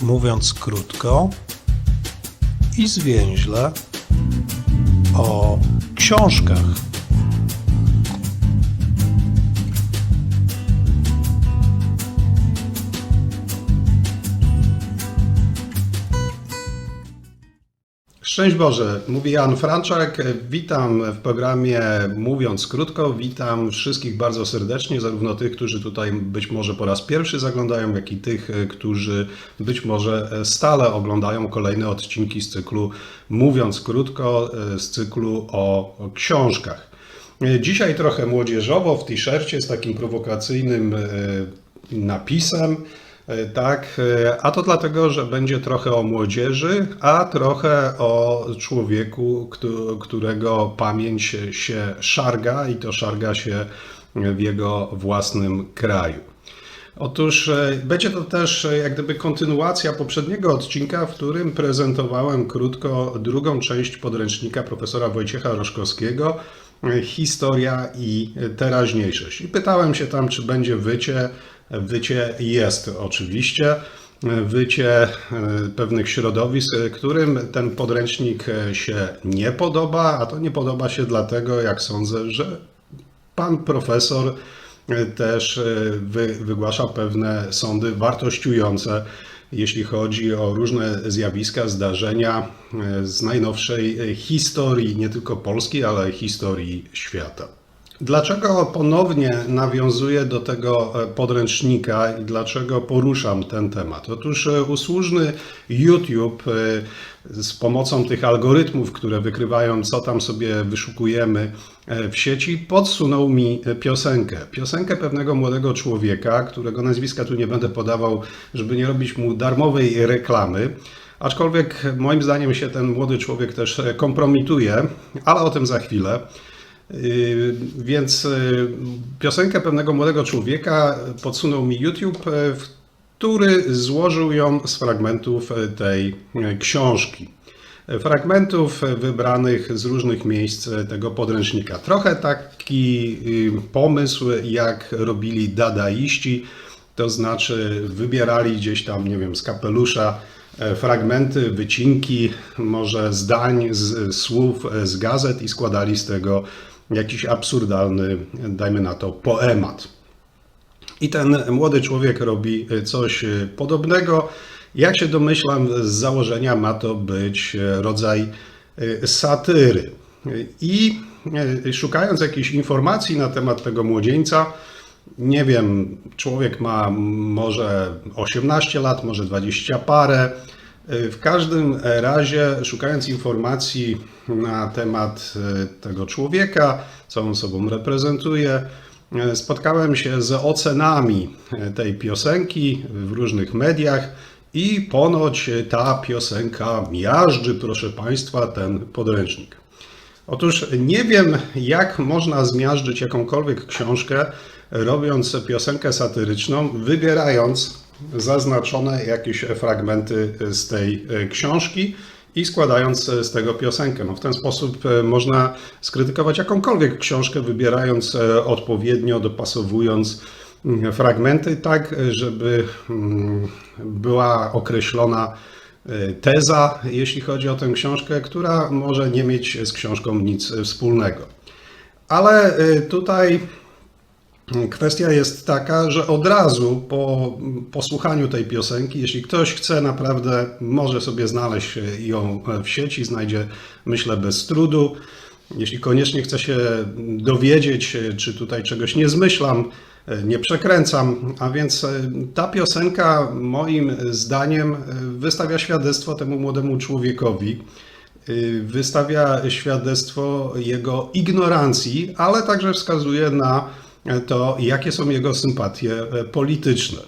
mówiąc krótko i zwięźle o książkach. Szczęść Boże, mówi Jan Franczak. Witam w programie Mówiąc Krótko. Witam wszystkich bardzo serdecznie, zarówno tych, którzy tutaj być może po raz pierwszy zaglądają, jak i tych, którzy być może stale oglądają kolejne odcinki z cyklu Mówiąc Krótko, z cyklu o książkach. Dzisiaj trochę młodzieżowo w t-shircie z takim prowokacyjnym e, napisem. E, Tak, e, a to dlatego, że będzie trochę o młodzieży, a trochę o człowieku, któ- którego pamięć się szarga i to szarga się w jego własnym kraju. Otóż e, będzie to też jak gdyby kontynuacja poprzedniego odcinka, w którym prezentowałem krótko drugą część podręcznika profesora Wojciecha Roszkowskiego Historia i teraźniejszość. I pytałem się tam, czy będzie wycie. Wycie jest oczywiście. Wycie e, pewnych środowisk, e, którym ten podręcznik e, się nie podoba, a to nie podoba się dlatego, jak sądzę, że Pan profesor też wy, wygłasza pewne sądy wartościujące, jeśli chodzi o różne zjawiska, zdarzenia z najnowszej historii, nie tylko Polski, ale historii świata. Dlaczego ponownie nawiązuję do tego e, podręcznika i dlaczego poruszam ten temat? Otóż e, usłużny YouTube e, z pomocą tych algorytmów, które wykrywają, co tam sobie wyszukujemy w sieci, podsunął mi piosenkę. Piosenkę pewnego młodego człowieka, którego nazwiska tu nie będę podawał, żeby nie robić mu darmowej reklamy. Aczkolwiek moim zdaniem się ten młody człowiek też kompromituje, ale o tym za chwilę. Yy, Więc yy, piosenkę pewnego młodego człowieka podsunął mi YouTube, w- który złożył ją z fragmentów yy, tej yy, książki. Fragmentów wybranych z różnych miejsc tego podręcznika. Trochę taki yy, pomysł, jak robili dadaiści, to znaczy wybierali gdzieś tam, nie wiem, z kapelusza e, fragmenty, wycinki, może zdań, z, słów e, z gazet i składali z tego jakiś absurdalny, dajmy na to, poemat. I ten młody człowiek robi coś podobnego. Jak się domyślam, z założenia ma to być rodzaj e, satyry. I e, szukając jakichś informacji na temat tego młodzieńca, nie wiem, człowiek ma może 18 lat, może 20 parę. W każdym razie, szukając informacji na temat e, tego człowieka, co on sobą reprezentuje, e, spotkałem się z ocenami e, tej piosenki w różnych mediach i ponoć ta piosenka miażdży, proszę Państwa, ten podręcznik. Otóż nie wiem, jak można zmiażdżyć jakąkolwiek książkę, robiąc piosenkę satyryczną, wybierając zaznaczone jakieś fragmenty z tej książki i składając z tego piosenkę. No, w ten sposób e, można skrytykować jakąkolwiek książkę, wybierając e, odpowiednio, dopasowując mm, fragmenty tak, żeby mm, była określona e, teza, jeśli chodzi o tę książkę, która może nie mieć z książką nic wspólnego. Ale e, tutaj kwestia jest taka, że od razu po posłuchaniu tej piosenki, jeśli ktoś chce naprawdę, może sobie znaleźć ją w sieci, znajdzie, myślę, bez trudu. Jeśli koniecznie chce się dowiedzieć, czy tutaj czegoś nie zmyślam, nie przekręcam, a więc e, ta piosenka moim zdaniem e, wystawia świadectwo temu młodemu człowiekowi, y, wystawia świadectwo jego ignorancji, ale także wskazuje na to, jakie są jego sympatie e, polityczne.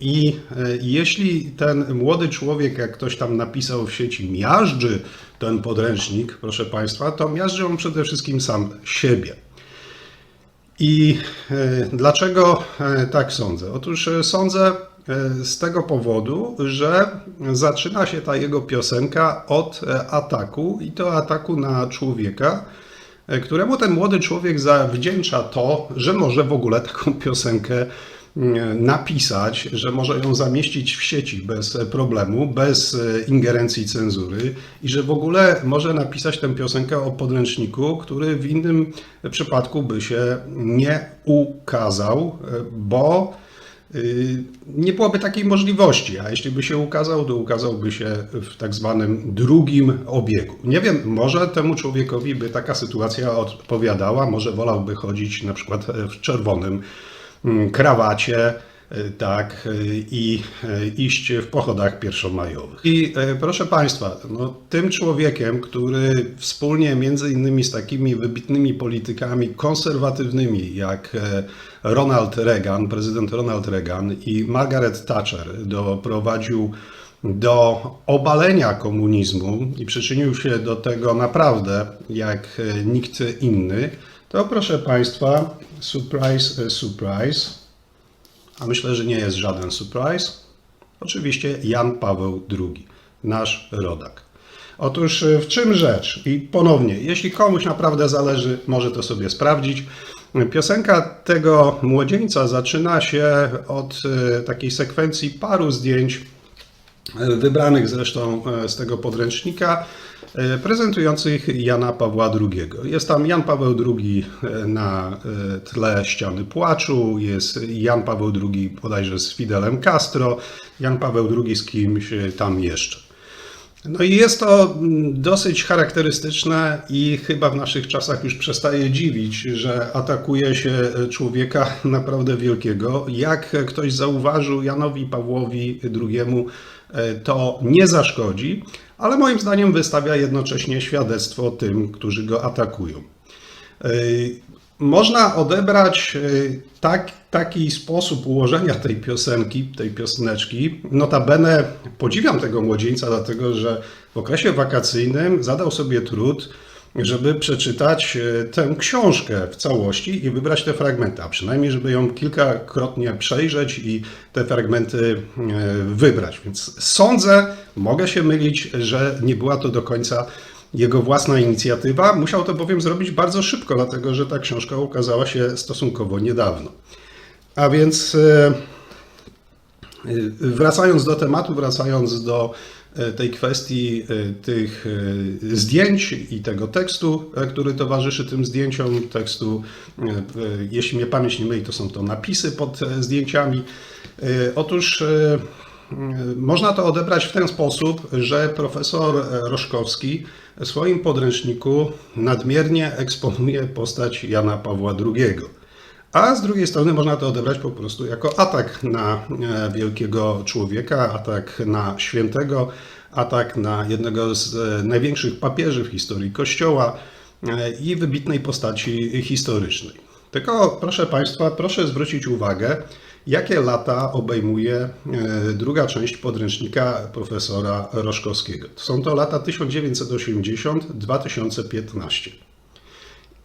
I e, jeśli ten młody człowiek, jak ktoś tam napisał w sieci, miażdży ten podręcznik, proszę Państwa, to miażdży on przede wszystkim sam siebie. I e, dlaczego tak sądzę? Otóż sądzę z tego powodu, że zaczyna się ta jego piosenka od ataku i to ataku na człowieka, któremu ten młody człowiek zawdzięcza to, że może w ogóle taką piosenkę mm, napisać, że może ją zamieścić w sieci bez problemu, bez e, ingerencji cenzury i że w ogóle może napisać tę piosenkę o podręczniku, który w innym przypadku by się nie ukazał, e, bo nie byłoby takiej możliwości, a jeśli by się ukazał, to ukazałby się w tak zwanym drugim obiegu. Nie wiem, może temu człowiekowi by taka sytuacja odpowiadała, może wolałby chodzić na przykład w czerwonym mm, krawacie, y, tak, y, i y, iść w pochodach pierwszomajowych. I proszę Państwa, no, tym człowiekiem, który wspólnie między innymi z takimi wybitnymi politykami konserwatywnymi jak e, Ronald Reagan, prezydent Ronald Reagan i Margaret Thatcher doprowadził do obalenia komunizmu i przyczynił się do tego naprawdę jak e, nikt inny, to proszę Państwa, surprise, e, surprise, a myślę, że nie jest żaden surprise, oczywiście Jan Paweł II, nasz rodak. Otóż e, w czym rzecz? I ponownie, jeśli komuś naprawdę zależy, może to sobie sprawdzić. Piosenka tego młodzieńca zaczyna się od e, takiej sekwencji paru zdjęć, wybranych zresztą e, z tego podręcznika, e, prezentujących Jana Pawła II. Jest tam Jan Paweł II na e, tle ściany płaczu, jest Jan Paweł II bodajże z Fidelem Castro, Jan Paweł II z kimś tam jeszcze. No i jest to mm, dosyć charakterystyczne i chyba w naszych czasach już przestaje dziwić, że atakuje się człowieka naprawdę wielkiego. Jak ktoś zauważył Janowi Pawłowi II, to nie zaszkodzi, ale moim zdaniem wystawia jednocześnie świadectwo tym, którzy go atakują. E, Można odebrać e, tak, taki sposób ułożenia tej piosenki, tej pioseneczki. Notabene podziwiam tego młodzieńca, dlatego że w okresie wakacyjnym zadał sobie trud, żeby przeczytać e, tę książkę w całości i wybrać te fragmenty, a przynajmniej, żeby ją kilkakrotnie przejrzeć i te fragmenty e, wybrać. Więc sądzę, mogę się mylić, że nie była to do końca jego własna inicjatywa. Musiał to bowiem zrobić bardzo szybko, dlatego że ta książka ukazała się stosunkowo niedawno. A więc e, wracając do tematu, wracając do e, tej kwestii e, tych e, zdjęć i tego tekstu, który towarzyszy tym zdjęciom, tekstu, jeśli mnie pamięć nie myli, to są to napisy pod zdjęciami. Otóż można to odebrać w ten sposób, że profesor Roszkowski w swoim podręczniku nadmiernie eksponuje postać Jana Pawła II. A z drugiej strony można to odebrać po prostu jako atak na e, wielkiego człowieka, atak na świętego, atak na jednego z e, największych papieży w historii Kościoła e, i wybitnej postaci historycznej. Tylko proszę Państwa, proszę zwrócić uwagę, jakie lata obejmuje druga część podręcznika profesora Roszkowskiego. Są to lata 1980-2015.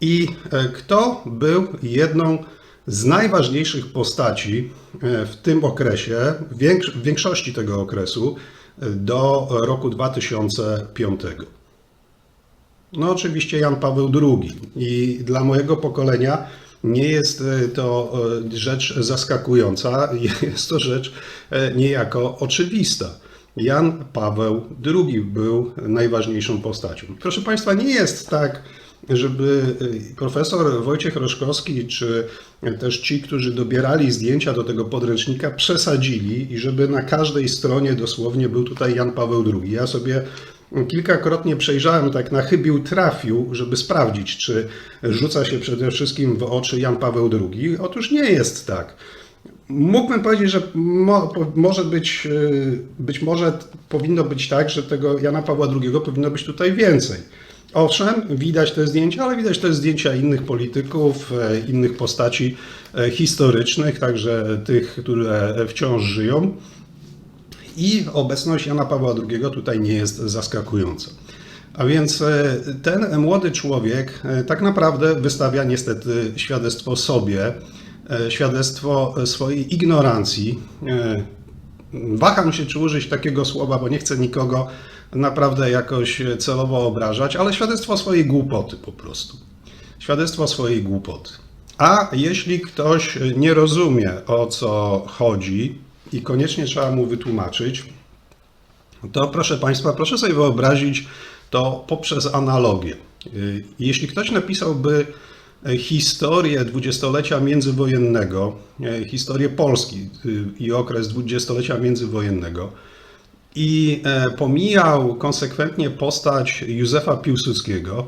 I kto był jedną z najważniejszych postaci e, w tym okresie, w więks- w większości tego okresu, e, do roku 2005? No oczywiście Jan Paweł II. I dla mojego pokolenia nie jest e, to rzecz zaskakująca, jest to rzecz niejako oczywista. Jan Paweł II był najważniejszą postacią. Proszę Państwa, nie jest tak, żeby profesor Wojciech Roszkowski, czy też ci, którzy dobierali zdjęcia do tego podręcznika, przesadzili i żeby na każdej stronie dosłownie był tutaj Jan Paweł II. Ja sobie kilkakrotnie przejrzałem, tak na chybił trafił, żeby sprawdzić, czy rzuca się przede wszystkim w oczy Jan Paweł II. Otóż nie jest tak. Mógłbym powiedzieć, że mo, może być, yy, być może powinno być tak, że tego Jana Pawła II powinno być tutaj więcej. Owszem, widać te zdjęcia, ale widać też zdjęcia innych polityków, e, innych postaci e, historycznych, także tych, które wciąż żyją. I obecność Jana Pawła II tutaj nie jest zaskakująca. A więc e, ten młody człowiek tak naprawdę wystawia niestety świadectwo sobie, świadectwo swojej ignorancji. Waham się, czy użyć takiego słowa, bo nie chcę nikogo naprawdę jakoś celowo obrażać, ale świadectwo swojej głupoty po prostu. Świadectwo swojej głupoty. A jeśli ktoś nie rozumie o co chodzi i koniecznie trzeba mu wytłumaczyć, to proszę Państwa, proszę sobie wyobrazić to poprzez analogię. Y, Jeśli ktoś napisałby historię dwudziestolecia międzywojennego, historię Polski i okres dwudziestolecia międzywojennego i e, pomijał konsekwentnie postać Józefa Piłsudskiego,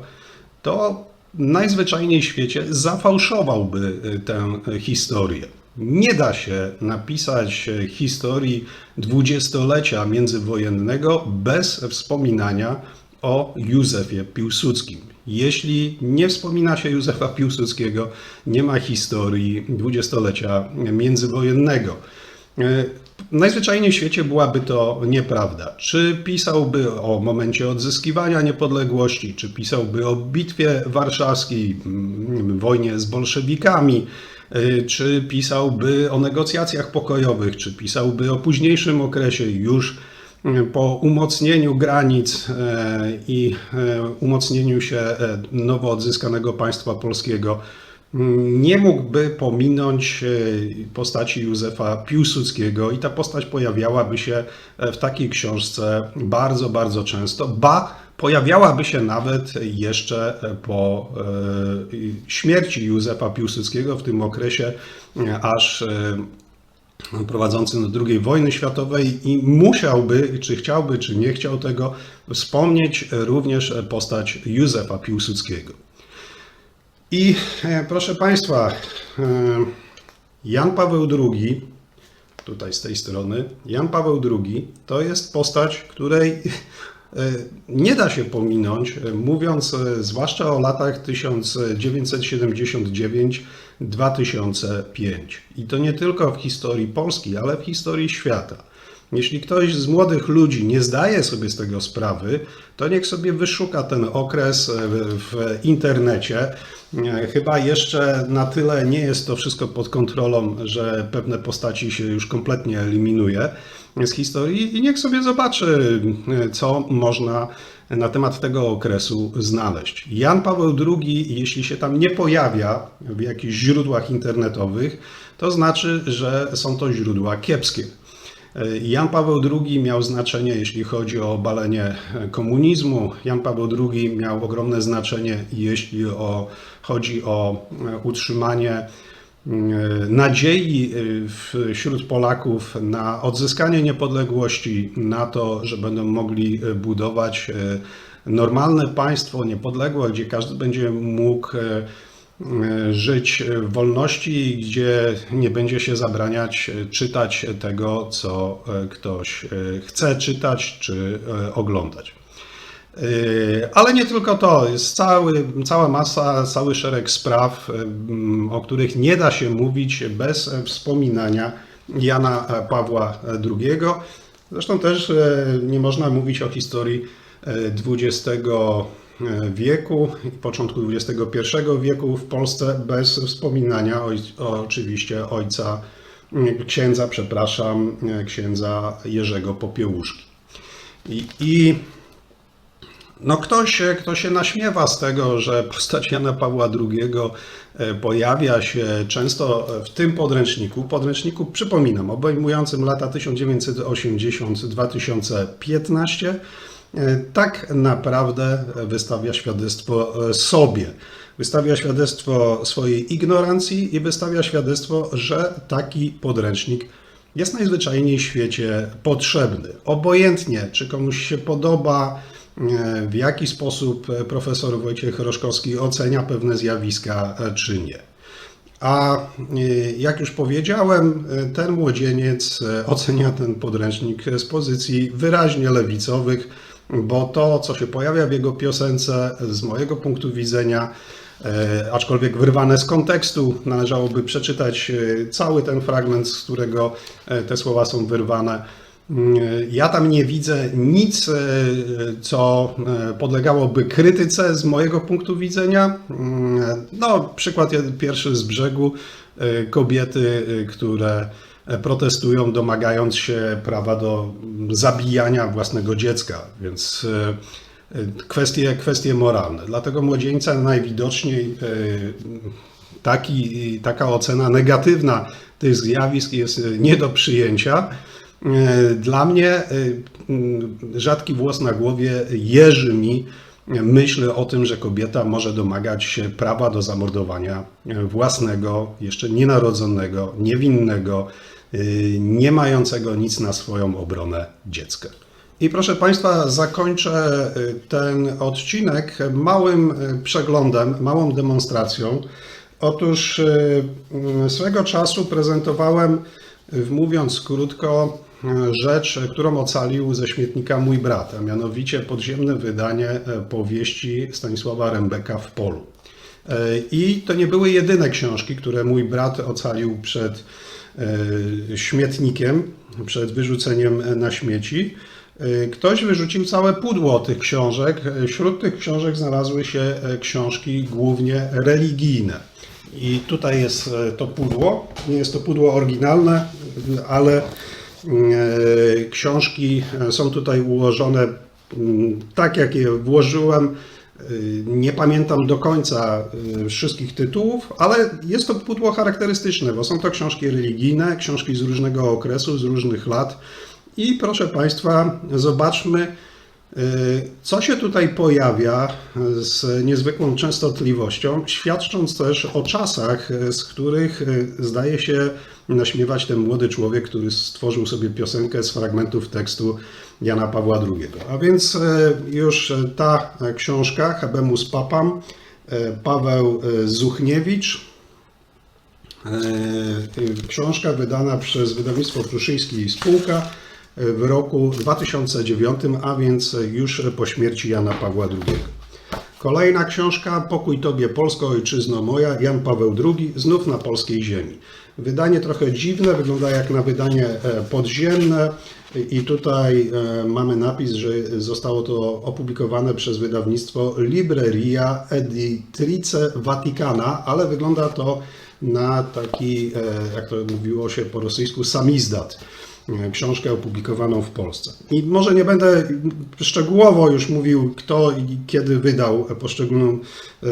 to najzwyczajniej w świecie zafałszowałby y, tę historię. Nie da się napisać e, historii dwudziestolecia międzywojennego bez wspominania o Józefie Piłsudskim. Jeśli nie wspomina się Józefa Piłsudskiego, nie ma historii dwudziestolecia międzywojennego. E, Najzwyczajniej w świecie byłaby to nieprawda. Czy pisałby o momencie odzyskiwania niepodległości, czy pisałby o bitwie warszawskiej, mm, wojnie z bolszewikami, y, czy pisałby o negocjacjach pokojowych, czy pisałby o późniejszym okresie już y, po umocnieniu granic y, i umocnieniu się e, nowo odzyskanego państwa polskiego nie mógłby pominąć e, postaci Józefa Piłsudskiego i ta postać pojawiałaby się w takiej książce bardzo, bardzo często, ba pojawiałaby się nawet jeszcze po e, śmierci Józefa Piłsudskiego w tym okresie, e, aż prowadzącym do II wojny światowej i musiałby, czy chciałby, czy nie chciał tego, wspomnieć również postać Józefa Piłsudskiego. I e, proszę Państwa, e, Jan Paweł II, tutaj z tej strony, Jan Paweł II to jest postać, której e, nie da się pominąć, mówiąc zwłaszcza o latach 1979-2005. I to nie tylko w historii Polski, ale w historii świata. Jeśli ktoś z młodych ludzi nie zdaje sobie z tego sprawy, to niech sobie wyszuka ten okres w internecie. Chyba jeszcze na tyle nie jest to wszystko pod kontrolą, że pewne postaci się już kompletnie eliminuje z historii i niech sobie zobaczy, co można na temat tego okresu znaleźć. Jan Paweł II, jeśli się tam nie pojawia w jakichś źródłach internetowych, to znaczy, że są to źródła kiepskie. Jan Paweł II miał znaczenie, jeśli chodzi o obalenie komunizmu. Jan Paweł II miał ogromne znaczenie, jeśli o, chodzi o utrzymanie mm, nadziei wśród Polaków na odzyskanie niepodległości, na to, że będą mogli budować normalne państwo niepodległe, gdzie każdy będzie mógł E, żyć w wolności, gdzie nie będzie się zabraniać czytać tego, co e, ktoś e, chce czytać czy oglądać. Ale nie tylko to, jest cały, cała masa, cały szereg spraw, o których nie da się mówić bez wspominania Jana Pawła II. Zresztą też nie można mówić o historii XX wieku i początku XXI wieku w Polsce bez wspominania oj, oczywiście ojca, księdza, przepraszam, księdza Jerzego Popiełuszki. I, i no ktoś, kto się naśmiewa z tego, że postać Jana Pawła II e, pojawia się często w tym podręczniku, podręczniku, przypominam, obejmującym lata 1980-2015, E, tak naprawdę wystawia świadectwo e, sobie. Wystawia świadectwo swojej ignorancji i wystawia świadectwo, że taki podręcznik jest najzwyczajniej w świecie potrzebny. Obojętnie, czy komuś się podoba, e, w jaki sposób profesor Wojciech Roszkowski ocenia pewne zjawiska, czy nie. A jak już powiedziałem, ten młodzieniec ocenia ten podręcznik z pozycji wyraźnie lewicowych bo to, co się pojawia w jego piosence, z mojego punktu widzenia, e, aczkolwiek wyrwane z kontekstu, należałoby przeczytać e, cały ten fragment, z którego e, te słowa są wyrwane. Mm, ja tam nie widzę nic, co podlegałoby krytyce z mojego punktu widzenia. Mm, no, przykład pierwszy z brzegu kobiety, które protestują, domagając się prawa do zabijania własnego dziecka, więc e, kwestie, kwestie moralne. Dlatego młodzieńca najwidoczniej e, taki, taka ocena negatywna tych zjawisk jest nie do przyjęcia. E, Dla mnie e, rzadki włos na głowie jeży mi myśl o tym, że kobieta może domagać się prawa do zamordowania własnego, jeszcze nienarodzonego, niewinnego, nie mającego nic na swoją obronę dziecka. I proszę Państwa, zakończę y, ten odcinek małym y, przeglądem, małą demonstracją. Otóż y, y, swego czasu prezentowałem, y, mówiąc krótko, y, rzecz, y, którą ocalił ze śmietnika mój brat, a mianowicie podziemne wydanie y, powieści Stanisława Rembeka w polu. Y, I to nie były jedyne książki, które mój brat ocalił przed y, śmietnikiem, przed wyrzuceniem na śmieci. Y, Ktoś wyrzucił całe pudło tych książek. Wśród tych książek znalazły się książki głównie religijne. I tutaj jest e, to pudło. Nie jest to pudło oryginalne, ale e, książki są tutaj ułożone tak, jak je włożyłem. E, Nie pamiętam do końca e, wszystkich tytułów, ale jest to pudło charakterystyczne, bo są to książki religijne, książki z różnego okresu, z różnych lat. I proszę Państwa, zobaczmy, Y, Co się tutaj pojawia z niezwykłą częstotliwością, świadcząc też o czasach, y, z których y, zdaje się naśmiewać ten młody człowiek, który stworzył sobie piosenkę z fragmentów tekstu Jana Pawła II. A więc już ta książka, Habemus Papam, Paweł Zuchniewicz, książka wydana przez wydawnictwo Pruszyński i Spółka, w roku 2009, a więc już po śmierci Jana Pawła II. Kolejna książka, Pokój Tobie Polsko, Ojczyzno Moja, Jan Paweł II, znów na polskiej ziemi. Wydanie trochę dziwne, wygląda jak na wydanie e, podziemne i tutaj e, mamy napis, że zostało to opublikowane przez wydawnictwo Libreria Editrice Vaticana, ale wygląda to na taki, e, jak to mówiło się po rosyjsku, samizdat książkę opublikowaną w Polsce. I może nie będę szczegółowo już mówił, kto i kiedy wydał poszczególną e,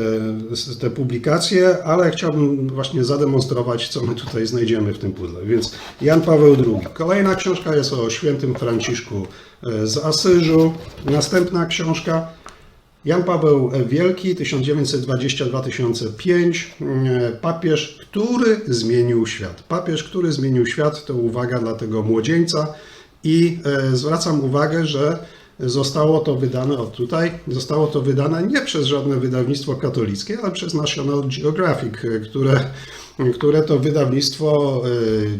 te publikacje, ale chciałbym właśnie zademonstrować, co my tutaj znajdziemy w tym pudle. Więc Jan Paweł II. Kolejna książka jest o świętym Franciszku e, z Asyżu. Następna książka Jan Paweł Wielki, 1922-2005, papież, który zmienił świat. Papież, który zmienił świat, to uwaga dla tego młodzieńca i e, zwracam uwagę, że zostało to wydane, o tutaj, zostało to wydane nie przez żadne wydawnictwo katolickie, ale przez National Geographic, e, które, które to wydawnictwo e,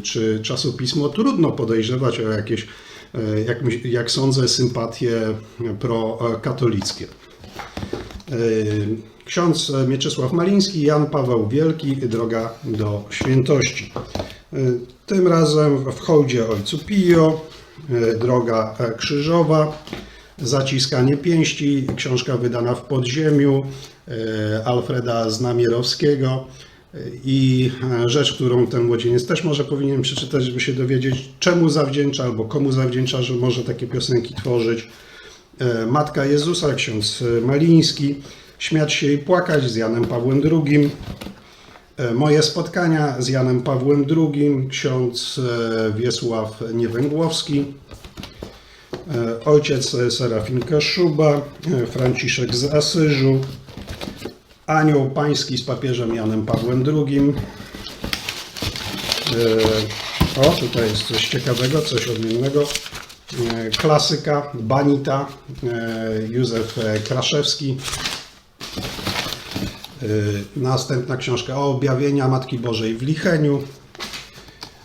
czy czasopismo trudno podejrzewać o jakieś, jak, jak sądzę, sympatie prokatolickie. Yy, Ksiądz Mieczysław Maliński, Jan Paweł Wielki, Droga do Świętości. Yy, Tym razem w hołdzie Ojcu Pio, yy, Droga Krzyżowa, Zaciskanie Pięści, książka wydana w podziemiu Alfreda Znamierowskiego. I e, rzecz, którą ten młodzieniec też może powinien przeczytać, żeby się dowiedzieć, czemu zawdzięcza albo komu zawdzięcza, że może takie piosenki tworzyć. E, Matka Jezusa, ksiądz Maliński, Śmiać się i płakać z Janem Pawłem II, E, Moje spotkania z Janem Pawłem II, ksiądz e, Wiesław Niewęgłowski, ojciec Serafin Kaszuba, e, Franciszek z Asyżu, Anioł Pański z papieżem Janem Pawłem II. O, tutaj jest coś ciekawego, coś odmiennego. E, Klasyka, Banita, e, Józef e, Kraszewski. Następna książka o objawienia Matki Bożej w Licheniu.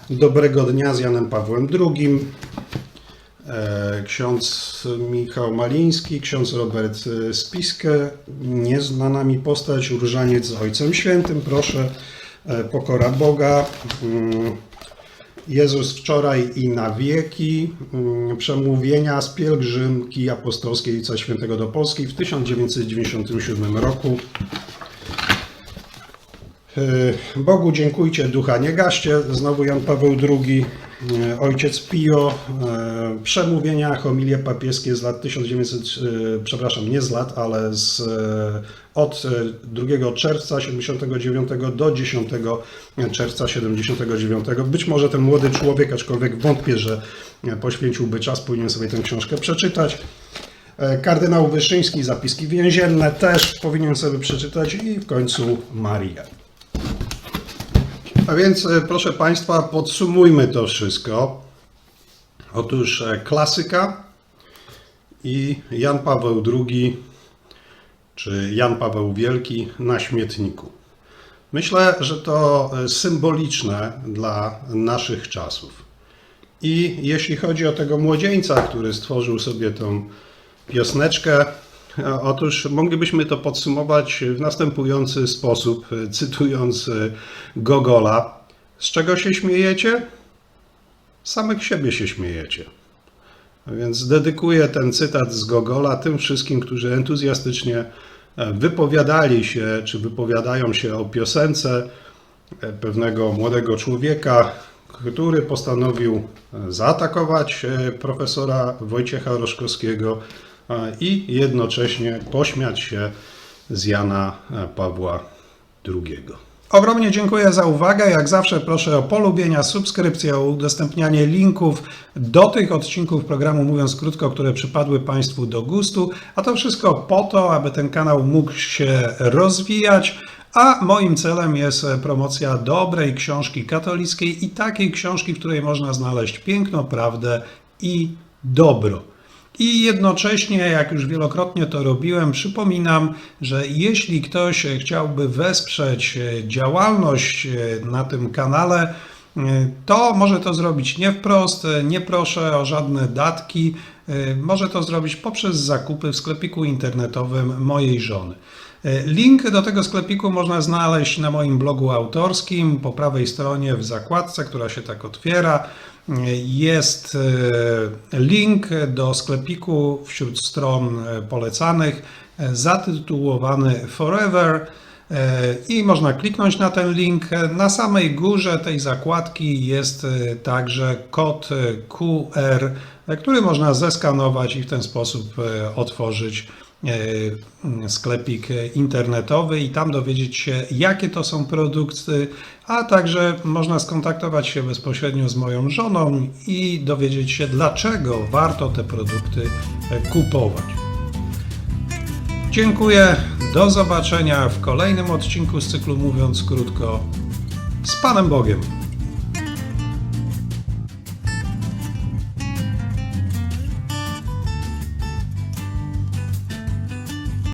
Dobrego dnia z Janem Pawłem II. Ksiądz Michał Maliński, ksiądz Robert Spiskę, nieznana mi postać, różaniec z Ojcem Świętym, proszę, pokora Boga, mm, Jezus wczoraj i na wieki, mm, przemówienia z pielgrzymki apostolskiej Ojca Świętego do Polski w 1997 roku. E, Bogu dziękujcie, ducha nie gaście, znowu Jan Paweł II. E, ojciec Pio, e, przemówienia, homilie papieskie z lat 1900, e, przepraszam, nie z lat, ale z, od e, 2 czerwca 79 do 10 czerwca 79. Być może ten młody człowiek, aczkolwiek wątpię, że poświęciłby czas, powinien sobie tę książkę przeczytać. Kardynał Wyszyński, zapiski więzienne też powinien sobie przeczytać i w końcu Maria. A więc, e, proszę Państwa, podsumujmy to wszystko. Otóż e, klasyka i Jan Paweł II, czy Jan Paweł Wielki na śmietniku. Myślę, że to e, symboliczne dla naszych czasów. I jeśli chodzi o tego młodzieńca, który stworzył sobie tą piosneczkę, otóż moglibyśmy to podsumować w następujący sposób, e, cytując e, Gogola. Z czego się śmiejecie? Samych siebie się śmiejecie. Więc dedykuję ten cytat z Gogola tym wszystkim, którzy entuzjastycznie e, wypowiadali się, czy wypowiadają się o piosence e, pewnego młodego człowieka, który postanowił e, zaatakować e, profesora Wojciecha Roszkowskiego e, i jednocześnie pośmiać się z Jana e, Pawła II. Ogromnie dziękuję za uwagę. Jak zawsze proszę o polubienia, subskrypcję, o udostępnianie linków do tych odcinków programu Mówiąc Krótko, które przypadły Państwu do gustu. A to wszystko po to, aby ten kanał mógł się rozwijać. A moim celem jest promocja dobrej książki katolickiej i takiej książki, w której można znaleźć piękno, prawdę i dobro. I jednocześnie, jak już wielokrotnie to robiłem, przypominam, że jeśli ktoś chciałby wesprzeć e, działalność e, na tym kanale, e, to może to zrobić nie wprost, nie proszę o żadne datki. Może to zrobić poprzez zakupy w sklepiku internetowym mojej żony. Link do tego sklepiku można znaleźć na moim blogu autorskim po prawej stronie w zakładce, która się tak otwiera. Jest e, link do sklepiku wśród stron e, polecanych e, zatytułowany Forever. I można kliknąć na ten link. Na samej górze tej zakładki jest także kod QR, który można zeskanować i w ten sposób otworzyć sklepik e, internetowy i tam dowiedzieć się, jakie to są produkty, a także można skontaktować się bezpośrednio z moją żoną i dowiedzieć się, dlaczego warto te produkty kupować. Dziękuję. Do zobaczenia w kolejnym odcinku z cyklu Mówiąc Krótko. Z Panem Bogiem.